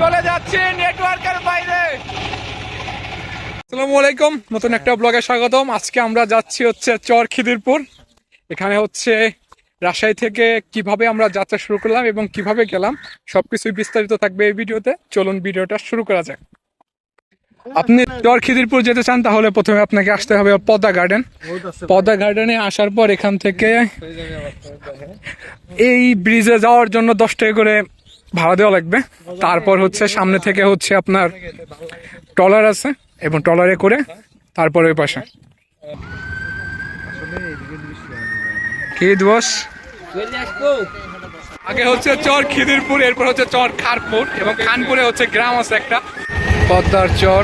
চলে যাচ্ছি নেটওয়ার্কের বাইরে। আসসালামু আলাইকুম, নতুন একটা ব্লগে স্বাগতম। আজকে আমরা যাচ্ছি হচ্ছে চর খিদিরপুর এখানে হচ্ছে রাজশাহী থেকে কীভাবে আমরা যাত্রা শুরু করলাম এবং কীভাবে গেলাম, সবকিছুই বিস্তারিত থাকবে এই ভিডিওতে। চলুন ভিডিওটা শুরু করা যাক। আপনি চর খিদিরপুর যেতে চান, তাহলে প্রথমে আপনাকে আসতে হবে পদ্মা গার্ডেন। পদ্মা গার্ডেনে আসার পর এখান থেকে এই ব্রিজে যাওয়ার জন্য দশ টাকা করে ভাড়া দেওয়া লাগবে। তারপর হচ্ছে সামনে থেকে হচ্ছে আপনার ট্রলার আছে এবং ট্রলারে করে তারপর ওই পাশে। কি দিবস আগে হচ্ছে চর খিদিরপুর, এরপর হচ্ছে চর খারপুর এবং খানপুরে হচ্ছে গ্রাম আছে একটা। পদ্মার চর।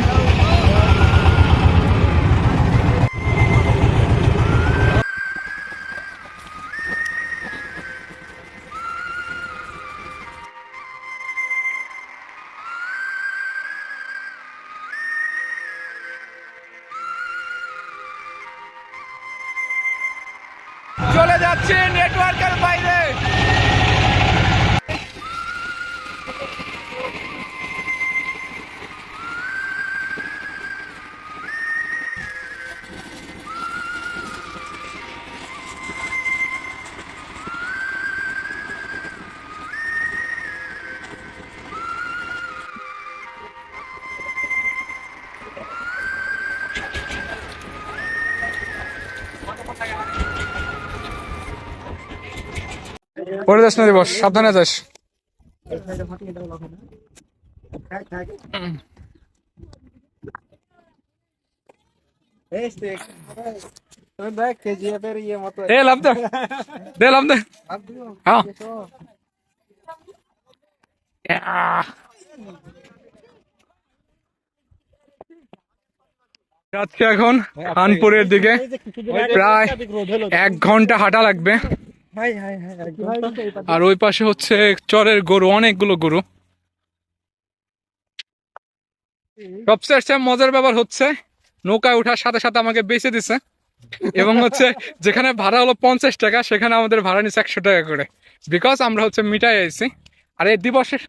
যাচ্ছে নেটওয়ার্কের পরে যাস না সাবধানে যাস। হ্যাঁ। এখন খানপুরের দিকে। প্রায় এক ঘণ্টা হাঁটা লাগবে। আর ওই পাশে হচ্ছে চরের গরু অনেকগুলো গরু। সবচেয়ে মজার ব্যাপার হচ্ছে নৌকায় ওঠার সাথে সাথে আমাকে বেঁচে দিছে। এবং হচ্ছে যেখানে ভাড়া হলো পঞ্চাশ টাকা সেখানে আমাদের ভাড়া নিচ্ছে একশো টাকা করে। বিকজ আমরা হচ্ছে মিটাই আইছি। আর এই দিবসের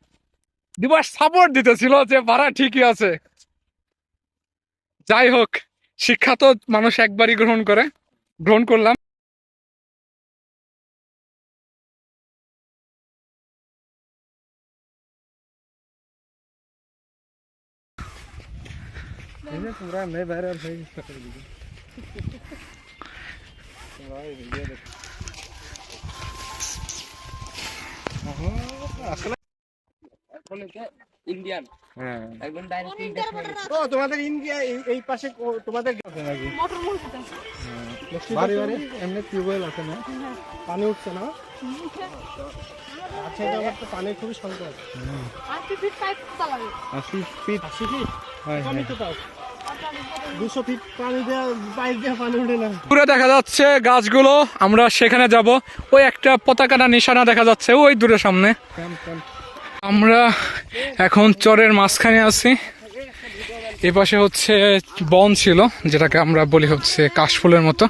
দিবস সাপোর্ট দিতেছিল যে ভাড়া ঠিকই আছে। যাই হোক শিক্ষা তো মানুষ একবারই গ্রহণ করে। গ্রহণ করলাম। পুরা মে ভাইরাল হয়ে গেছে ইন্ডিয়ান একদম ডাইরেক্ট ও তোমাদের ইন্ডিয়া এই- এই পাশে কো- তোমাদের নাকি বাড়ি বাড়ি? এমনি টিউবওয়েল আছে না? পানি উঠছে না? আচ্ছা এটা আমার তো পানির খুবই সংকট আশি ফিট পাইপ চালাবে। আশি ফিট আশি ফিট পানি তো তাও। দুশো ফিট পানি দেওয়া পাইপ দেওয়া পানি উঠে না। দূরে দেখা যাচ্ছে গাছগুলো আমরা সেখানে যাব। ওই একটা পতাকাটা নিশানা দেখা যাচ্ছে ওই দূরে সামনে। আমরা এখন চরের মাঝখানে আছি। এ পাশে হচ্ছে বন ছিল, যেটাকে আমরা বলি হচ্ছে কাশফুলের মতো।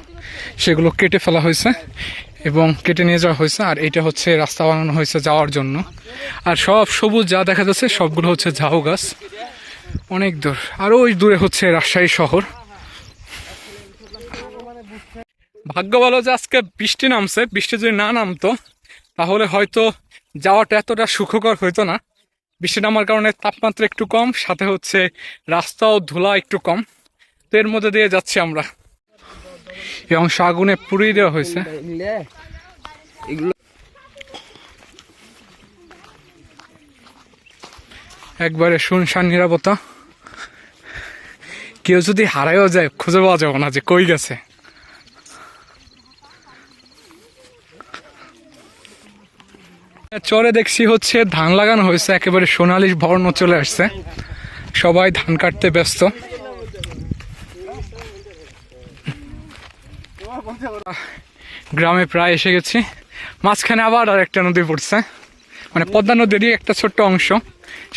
সেগুলো কেটে ফেলা হয়েছে এবং কেটে নিয়ে যাওয়া হয়েছে, আর এটা হচ্ছে রাস্তা বানানো হয়েছে যাওয়ার জন্য। আর সব সবুজ যা দেখা যাচ্ছে, সবগুলো হচ্ছে ঝাউ গাছ। অনেক দূর। আর ওই দূরে হচ্ছে রাজশাহী শহর। ভাগ্য ভালো যে আজকে বৃষ্টি নামছে। বৃষ্টি যদি না নামতো, তাহলে হয়তো যাওয়াটা এতটা সুখকর হইতো না। বৃষ্টি নামার কারণে তাপমাত্রা একটু কম, সাথে হচ্ছে রাস্তাও ধুলা একটু কম। তো এর মধ্যে দিয়ে যাচ্ছি আমরা। অংশ আগুনে পুড়িয়ে দেওয়া হয়েছে। একবারে শুনশান নিরাপত্তা। কেউ যদি হারাইও যায়, খুঁজে পাওয়া যাবে না যে কই গেছে। চরে দেখছি হচ্ছে ধান লাগানো হয়েছে, একেবারে সোনালি বর্ণ চলে আসছে। সবাই ধান কাটতে ব্যস্ত। গ্রামে প্রায় এসে গেছি। মাঝখানে আবার আর একটা নদী পড়ছে। মানে পদ্মা নদীরই একটা ছোট্ট অংশ।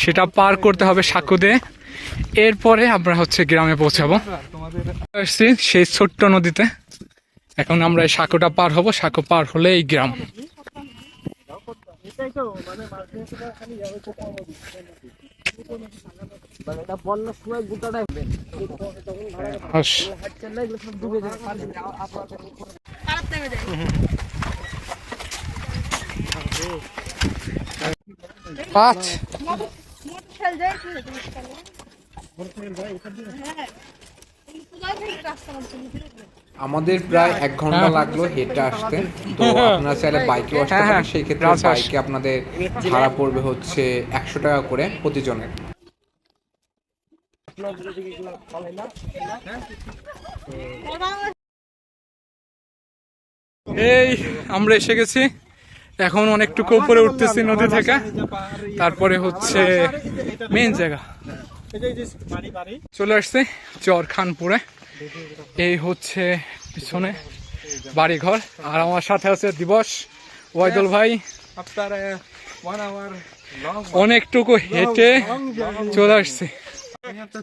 সেটা পার করতে হবে সাঁকু দিয়ে। এরপরে আমরা হচ্ছে গ্রামে পৌঁছাবো। সেই ছোট্ট নদীতে। এখন আমরা এই সাঁকুটা পার হব। সাঁকু পার হলে এই গ্রাম। তো মানে খালি মানে এটা বন্যার সময় গোটাটাই হবে হাঁস। না এগুলো সব ডুবে যাবে পানি আপনাদের খারাপ নেমে যায় পাঁচ মোটর যায় কি হয়েছে হ্যাঁ। এই পূজায় থেকে রাস্তা আমাদের প্রায় এক ঘণ্টা লাগল হেঁটে আসতে। তো আপনারা চাইলে বাইকে আসতে হ্যাঁ, হ্যাঁ, পারেন সেই ক্ষেত্রে। বাইকে আপনাদের ভাড়া পড়বে হচ্ছে একশো টাকা করে প্রতিজনের। এই আমরা এসে গেছি। এখন অনেকটুকু উপরে উঠতেছি নদী থেকে। তারপরে হচ্ছে মেন জায়গা। এই যে- এই যে বাড়ি বাড়ি চলে আসছে চর খানপুরে এই হচ্ছে পিছনে বাড়িঘর আর আমার সাথে আছে দিবস ওয়াইদুল ভাই। অনেকটুকু হেঁটে চলে আসছে।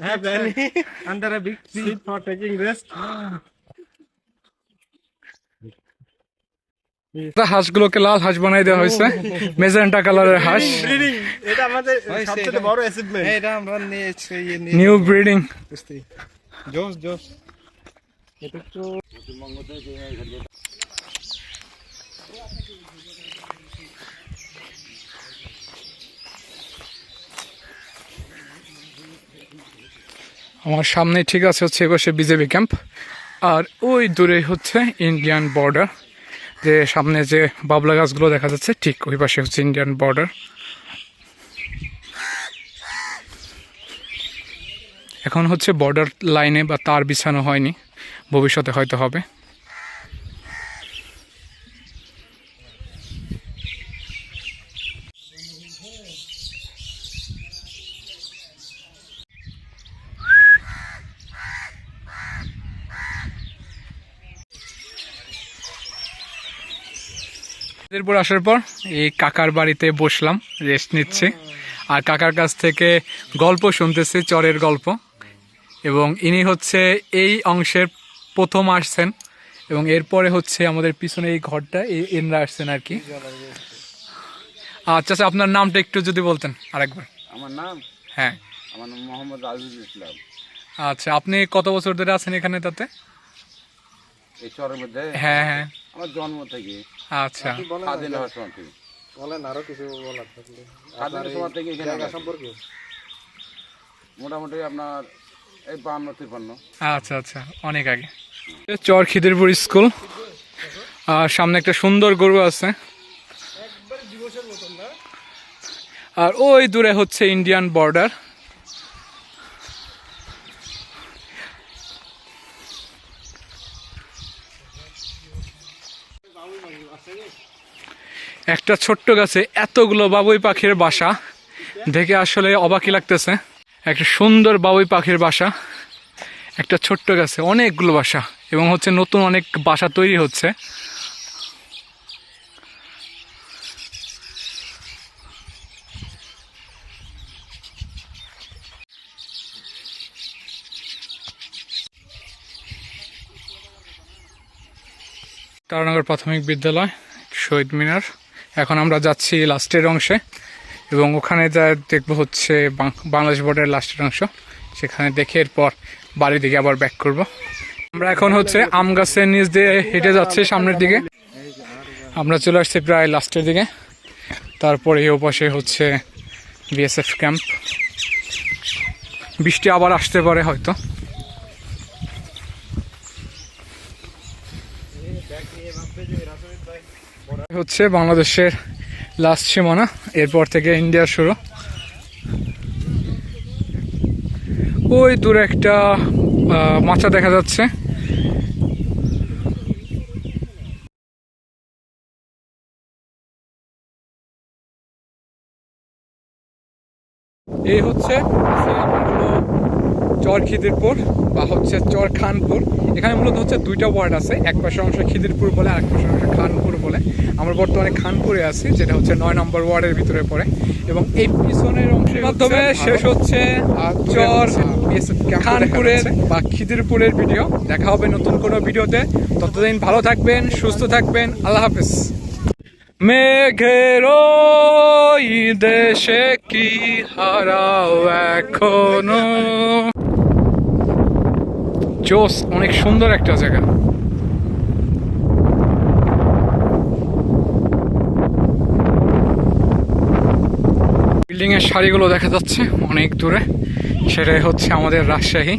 হ্যাঁ হাঁসগুলোকে লাল হাঁস বানাই দেওয়া হয়েছে মেজেন্টা কালারের হাঁস। এটা আমাদের সবচেয়ে বড় অ্যাচিভমেন্ট এটা আমরা নিয়েছি নিয়ে নিউ ব্রিডিং বুঝতে জোস জোস আমার সামনে ঠিক আছে হচ্ছে এপাশে বিজেপি ক্যাম্প। আর ওই দূরে হচ্ছে ইন্ডিয়ান বর্ডার যে সামনে যে বাবলা গাছগুলো দেখা যাচ্ছে, ঠিক ওই পাশে হচ্ছে ইন্ডিয়ান বর্ডার এখন হচ্ছে বর্ডার লাইনে বা তার বিছানো হয়নি। ভবিষ্যতে হয়তো হবে। এরপর আসার পর এই কাকার বাড়িতে বসলাম রেস্ট নিচ্ছে। আর কাকার কাছ থেকে গল্প শুনতেছি, চরের গল্প। এবং ইনি হচ্ছে এই অংশের প্রথম আসছেন এবং এরপরে হচ্ছে আমাদের পিছনে এই ঘরটা এনরা আসছেন আর কি। আচ্ছা আচ্ছা আপনার নামটা একটু যদি বলতেন আরেকবার। আমার নাম? হ্যাঁ। আমার নাম মোহাম্মদ আজিজুল ইসলাম। আচ্ছা আপনি কত বছর ধরে আছেন এখানে তাতে? এই শহরের মধ্যে? হ্যাঁ হ্যাঁ। আমার জন্ম থেকে। আচ্ছা। স্বাধীন হওয়ার সময় থেকে বলেন আরও কিছু বলার থাকলে। স্বাধীন সময় থেকে এখানে সম্পর্কে? মোটামুটি আপনার আচ্ছা আচ্ছা অনেক আগে। চর খিদিরপুর স্কুল। আর সামনে একটা সুন্দর গরু আছে। আর ওই দূরে হচ্ছে ইন্ডিয়ান বর্ডার। একটা ছোট্ট গাছে এতগুলো বাবুই পাখির বাসা। দেখে আসলে অবাকই লাগতেছে। একটা সুন্দর বাবুই পাখির বাসা, একটা ছোট্ট গাছে অনেকগুলো বাসা এবং হচ্ছে নতুন অনেক বাসা তৈরি হচ্ছে। তারানগর প্রাথমিক বিদ্যালয়, শহীদ মিনার। এখন আমরা যাচ্ছি লাস্টের অংশে। এবং ওখানে যা দেখব হচ্ছে বাংলাদেশ বর্ডারের লাস্টের অংশ। সেখানে দেখে এরপর বাড়ি দিকে আবার ব্যাক করব। আমরা এখন হচ্ছে আম গাছের নিচ দিয়ে হেঁটে যাচ্ছি সামনের দিকে। আমরা চলে আসছি প্রায় লাস্টের দিকে। তারপরে এই ওপাশে হচ্ছে বিএসএফ ক্যাম্প বৃষ্টি আবার আসতে পারে হয়তো। হচ্ছে বাংলাদেশের লাস্ট সীমানা এরপর থেকে ইন্ডিয়ার শুরু। ওই দূরে একটা মাচা দেখা যাচ্ছে। এই হচ্ছে সে আপনার হলো চর খিদিরপুর বা হচ্ছে চর খানপুর এখানে মূলত হচ্ছে দুইটা ওয়ার্ড আছে এক পাশের অংশ খিদিরপুর বলে আরেক পাশের অংশ খানপুর বলে। আমরা বর্তমানে খানপুরে আছি যেটা হচ্ছে নয় নম্বর ওয়ার্ডের ভিতরে পড়ে। এবং এই পিছনের অংশের মাধ্যমে শেষ হচ্ছে চর খানপুরের বা খিদিরপুরের ভিডিও দেখা হবে নতুন কোনো ভিডিওতে। ততদিন ভালো থাকবেন সুস্থ থাকবেন। আল্লাহ হাফেজ। মেঘের দেশে কি হারাও এখনও? জোস অনেক সুন্দর একটা জায়গা। বিল্ডিং এর সারিগুলো দেখা যাচ্ছে অনেক দূরে। সেটাই হচ্ছে আমাদের রাজশাহী।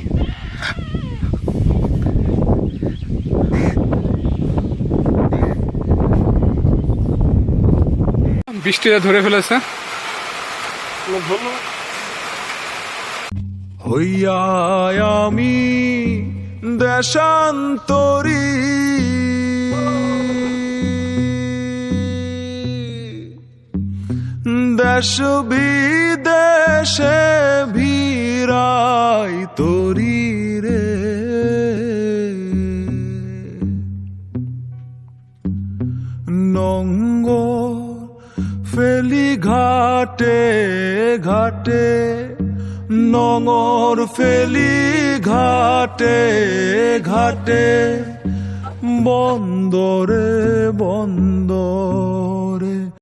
বৃষ্টিতে ধরে ফেলেছে। হইয়া আমি দেশান্তরী। দেশ বিদেশে ভিড়াই তরি রে। নঙ্গ ফেলি ঘাটে ঘাটে নঙর ফেলি ঘাটে ঘাটে বন্দরে বন্দরে।